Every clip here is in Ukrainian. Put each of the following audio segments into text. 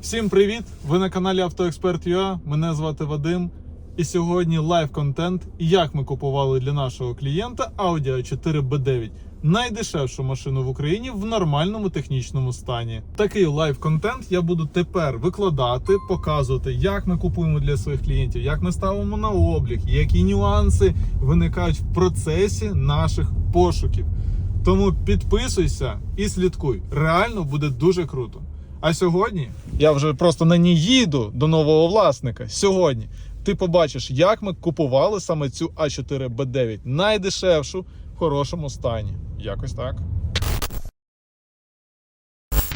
Всім привіт! Ви на каналі AutoExpert.ua, Мене звати Вадим. І сьогодні лайв контент, як ми купували для нашого клієнта Audi A4 B9. Найдешевшу машину в Україні в нормальному технічному стані. Такий лайв контент я буду тепер викладати, показувати, як ми купуємо для своїх клієнтів, як ми ставимо на облік, які нюанси виникають в процесі наших пошуків. Тому підписуйся і слідкуй. Реально буде дуже круто. А сьогодні я вже просто на ній їду до нового власника. Сьогодні ти побачиш, як ми купували саме цю А4 Б9 найдешевшу в хорошому стані. Якось так.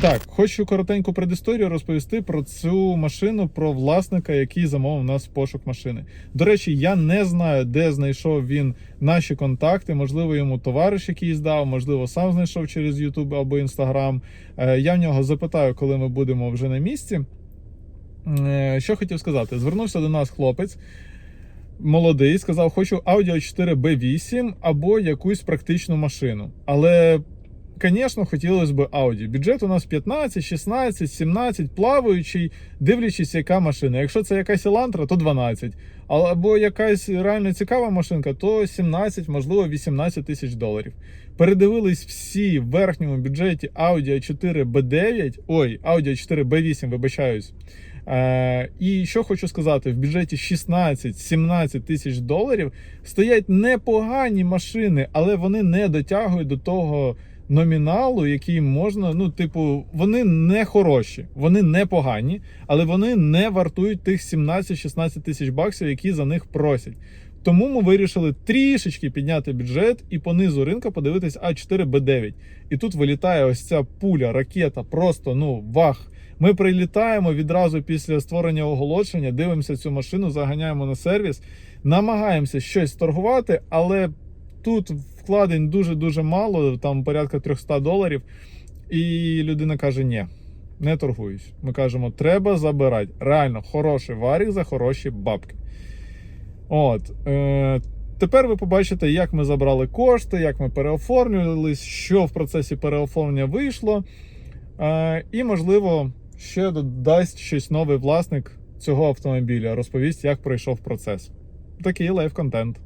Так, хочу коротеньку предісторію розповісти про цю машину, про власника, який замовив нас пошук машини. До речі, я не знаю, де знайшов він наші контакти. Можливо, йому товариш якийсь дав, можливо, сам знайшов через YouTube або Instagram. Е, Я в нього запитаю, коли ми будемо вже на місці. Е, Що хотів сказати? Звернувся до нас хлопець. Молодий, сказав, хочу Audi 4 B8 або якусь практичну машину. Але Звісно, хотілося б Audi. Бюджет у нас 15, 16, 17, плаваючий, дивлячись, яка машина. Якщо це якась Elantra, то 12. Або якась реально цікава машинка, то 17, можливо, 18 тисяч доларів. Передивились всі в верхньому бюджеті Audi A4 B9, ой, Audi A4 B8, вибачаюсь. Е, і що хочу сказати, в бюджеті 16-17 тисяч доларів стоять непогані машини, але вони не дотягують до того номіналу, який можна. Ну, типу, вони не хороші, вони не погані, але вони не вартують тих 17-16 тисяч баксів, які за них просять. Тому ми вирішили трішечки підняти бюджет і по низу ринка подивитись А4 Б9. І тут вилітає ось ця пуля, ракета, просто ну вах. Ми прилітаємо відразу після створення оголошення, дивимося цю машину, заганяємо на сервіс, намагаємося щось торгувати, але тут вкладень дуже-дуже мало, там порядка 300 доларів. І людина каже: ні, не торгуюсь. Ми кажемо, треба забирати. Реально хороший варік за хороші бабки. От. Е, Тепер ви побачите, як ми забрали кошти, як ми переоформлювались, що в процесі переоформлення вийшло. Е, і, можливо, ще додасть щось новий власник цього автомобіля, розповість, як пройшов процес. Такий лайв-контент.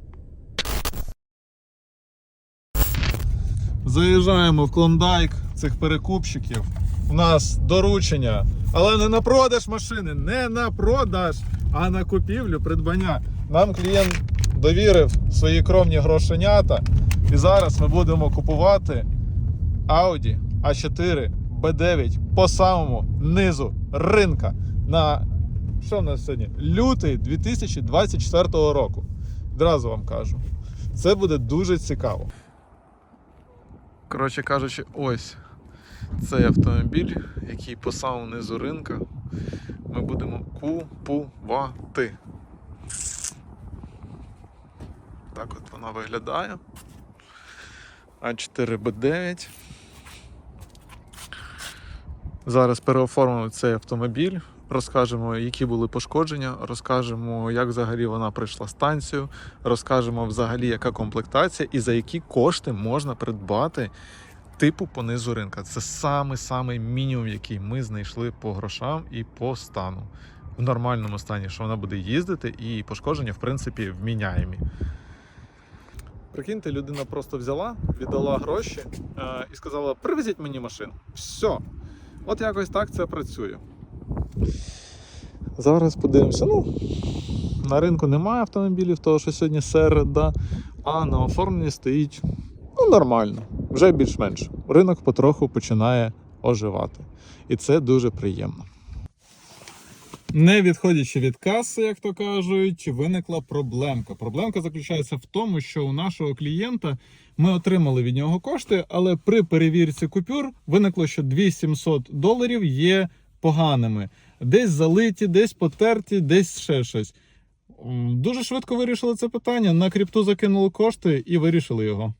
Заїжджаємо в клондайк цих перекупщиків. У нас доручення, але не на продаж машини, не на продаж, а на купівлю, придбання. Нам клієнт довірив свої кровні грошенята. І зараз ми будемо купувати Audi A4 B9 по самому низу ринка на що в нас сьогодні? Лютий 2024 року. Одразу вам кажу. Це буде дуже цікаво. Коротше кажучи, ось цей автомобіль, який по самому низу ринка ми будемо купувати. Так от вона виглядає. А4Б9. Зараз переоформимо цей автомобіль, розкажемо, які були пошкодження, розкажемо, як взагалі вона пройшла станцію, розкажемо взагалі, яка комплектація і за які кошти можна придбати типу по низу ринка. Це самий-самий мінімум, який ми знайшли по грошам і по стану. В нормальному стані, що вона буде їздити, і пошкодження, в принципі, вміняємі. Прикиньте, людина просто взяла, віддала гроші е, і сказала: привезіть мені машину. Все. От якось так це працює. Зараз подивимося. Ну, на ринку немає автомобілів, тому що сьогодні середа, а на оформленні стоїть ну, нормально, вже більш-менш. Ринок потроху починає оживати. І це дуже приємно. Не відходячи від каси, як то кажуть, виникла проблемка. Проблемка заключається в тому, що у нашого клієнта ми отримали від нього кошти, але при перевірці купюр виникло, що 2700 доларів є поганими. Десь залиті, десь потерті, десь ще щось. Дуже швидко вирішили це питання. На крипту закинули кошти і вирішили його.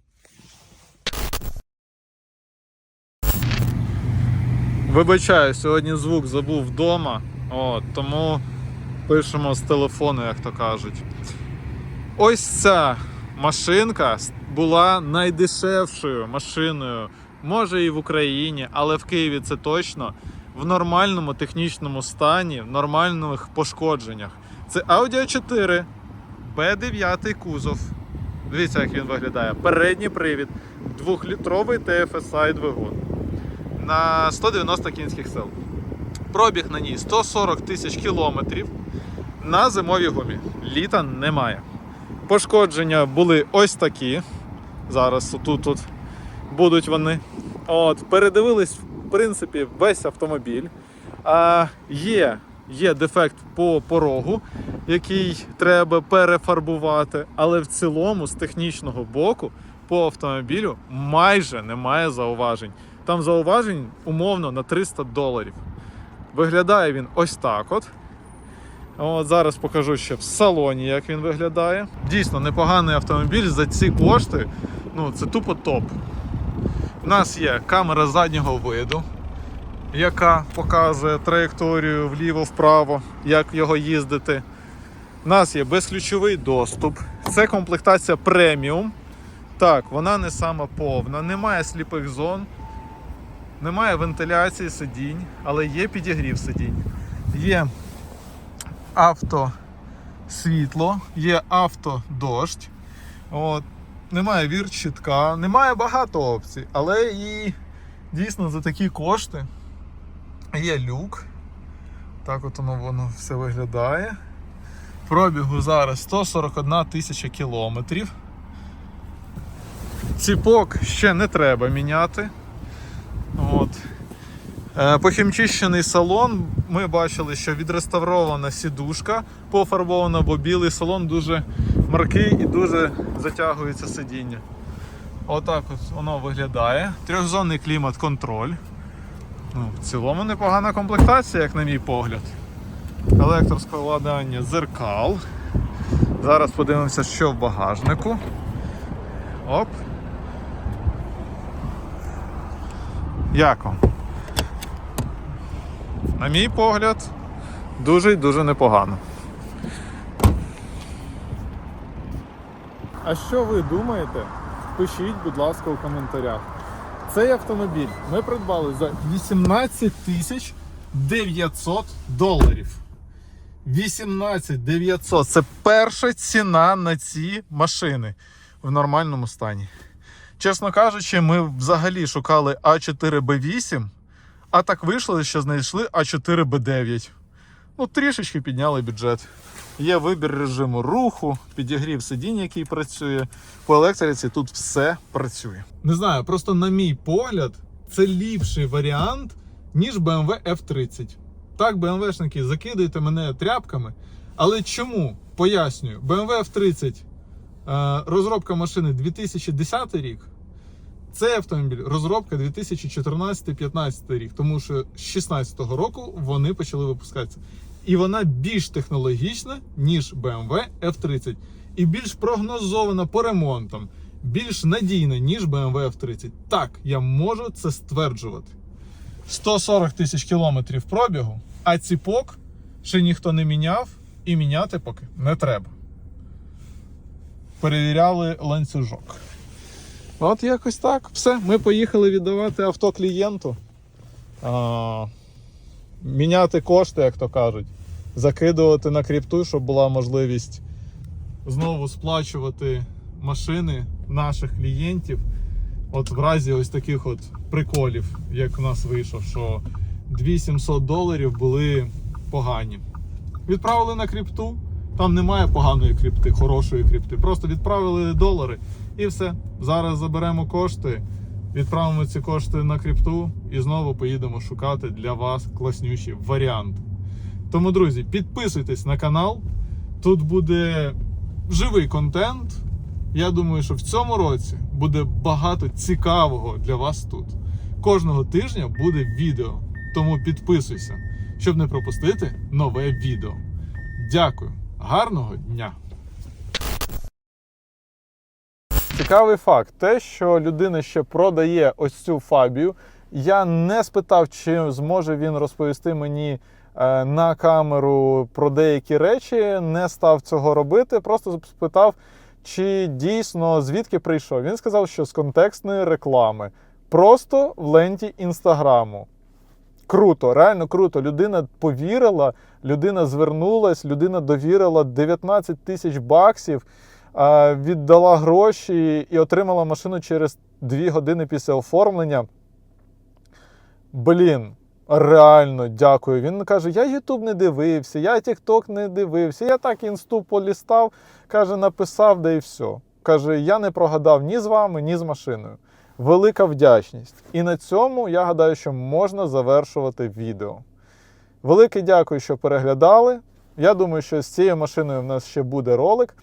Вибачаю, сьогодні звук забув вдома, от, тому пишемо з телефону, як то кажуть. Ось ця машинка була найдешевшою машиною, може і в Україні, але в Києві це точно. В нормальному технічному стані, в нормальних пошкодженнях. Це Audi 4, B9 кузов. Дивіться, як він виглядає. Передній привід, 2-літровий TFSI двигун на 190 кінських сил. Пробіг на ній 140 тисяч кілометрів на зимовій гумі. Літа немає. Пошкодження були ось такі. Зараз тут, тут будуть вони. От, передивились, принципі, весь автомобіль. А, є, є дефект по порогу, який треба перефарбувати, але в цілому, з технічного боку, по автомобілю майже немає зауважень. Там зауважень умовно на 300 доларів. Виглядає він ось так от. От зараз покажу ще в салоні, як він виглядає. Дійсно непоганий автомобіль за ці кошти. Ну, це тупо топ. У нас є камера заднього виду, яка показує траєкторію вліво-вправо, як його їздити. У нас є безключовий доступ. Це комплектація преміум. Так, вона не сама повна, немає сліпих зон, немає вентиляції сидінь, але є підігрів сидінь. Є автосвітло, є автодощ. От. Немає вір чітка, немає багато опцій, але і дійсно за такі кошти є люк. Так от воно, воно все виглядає. Пробігу зараз 141 тисяча кілометрів. Ціпок ще не треба міняти. От. Е, Похімчищений салон. Ми бачили, що відреставрована сідушка пофарбована, бо білий салон дуже маркий і дуже затягується сидіння. Отак от воно виглядає. Трьохзонний клімат-контроль. Ну, в цілому непогана комплектація, як на мій погляд. Електроскладання зеркал. Зараз подивимося, що в багажнику. Оп. Як вам? На мій погляд, дуже і дуже непогано. А що ви думаєте? Пишіть, будь ласка, у коментарях. Цей автомобіль ми придбали за 18 тисяч 900 доларів. 18 900 це перша ціна на ці машини в нормальному стані. Чесно кажучи, ми взагалі шукали А4Б8, а так вийшло, що знайшли А4Б9. Ну, трішечки підняли бюджет. Є вибір режиму руху, підігрів сидінь, який працює. По електриці тут все працює. Не знаю, просто на мій погляд, це ліпший варіант, ніж BMW F30. Так, BMWшники, закидайте мене тряпками. Але чому? Пояснюю, BMW F30 е, розробка машини 2010 рік. Цей автомобіль розробка 2014-15 рік, тому що з 2016 року вони почали випускатися. І вона більш технологічна, ніж BMW F30, і більш прогнозована по ремонтам, більш надійна, ніж BMW F30. Так, я можу це стверджувати. 140 тисяч кілометрів пробігу, а ціпок ще ніхто не міняв і міняти поки не треба. Перевіряли ланцюжок. От якось так. Все, ми поїхали віддавати авто клієнту. А, міняти кошти, як то кажуть, закидувати на крипту, щоб була можливість знову сплачувати машини наших клієнтів. От в разі ось таких от приколів, як у нас вийшов, що 2700 доларів були погані. Відправили на крипту. Там немає поганої крипти, хорошої крипти. Просто відправили долари і все. Зараз заберемо кошти, відправимо ці кошти на крипту і знову поїдемо шукати для вас класнючі варіанти. Тому, друзі, підписуйтесь на канал. Тут буде живий контент. Я думаю, що в цьому році буде багато цікавого для вас тут. Кожного тижня буде відео. Тому підписуйся, щоб не пропустити нове відео. Дякую, гарного дня! Цікавий факт: те, що людина ще продає ось цю фабію. Я не спитав, чи зможе він розповісти мені е, на камеру про деякі речі, не став цього робити. Просто спитав, чи дійсно звідки прийшов. Він сказав, що з контекстної реклами, просто в ленті інстаграму. Круто, реально круто. Людина повірила, людина звернулась, людина довірила 19 тисяч баксів, віддала гроші і отримала машину через 2 години після оформлення. Блін, реально дякую. Він каже: я Ютуб не дивився, я Тікток не дивився, я так інсту полістав, каже, написав, да і все. Каже, я не прогадав ні з вами, ні з машиною. Велика вдячність. І на цьому я гадаю, що можна завершувати відео. Велике дякую, що переглядали. Я думаю, що з цією машиною в нас ще буде ролик,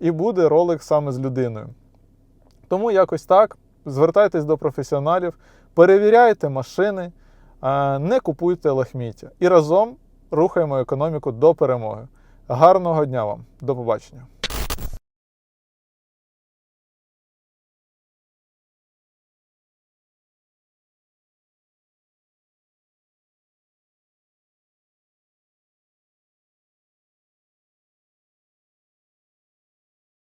і буде ролик саме з людиною. Тому якось так. Звертайтесь до професіоналів, перевіряйте машини, не купуйте лахміття. І разом рухаємо економіку до перемоги. Гарного дня вам! До побачення!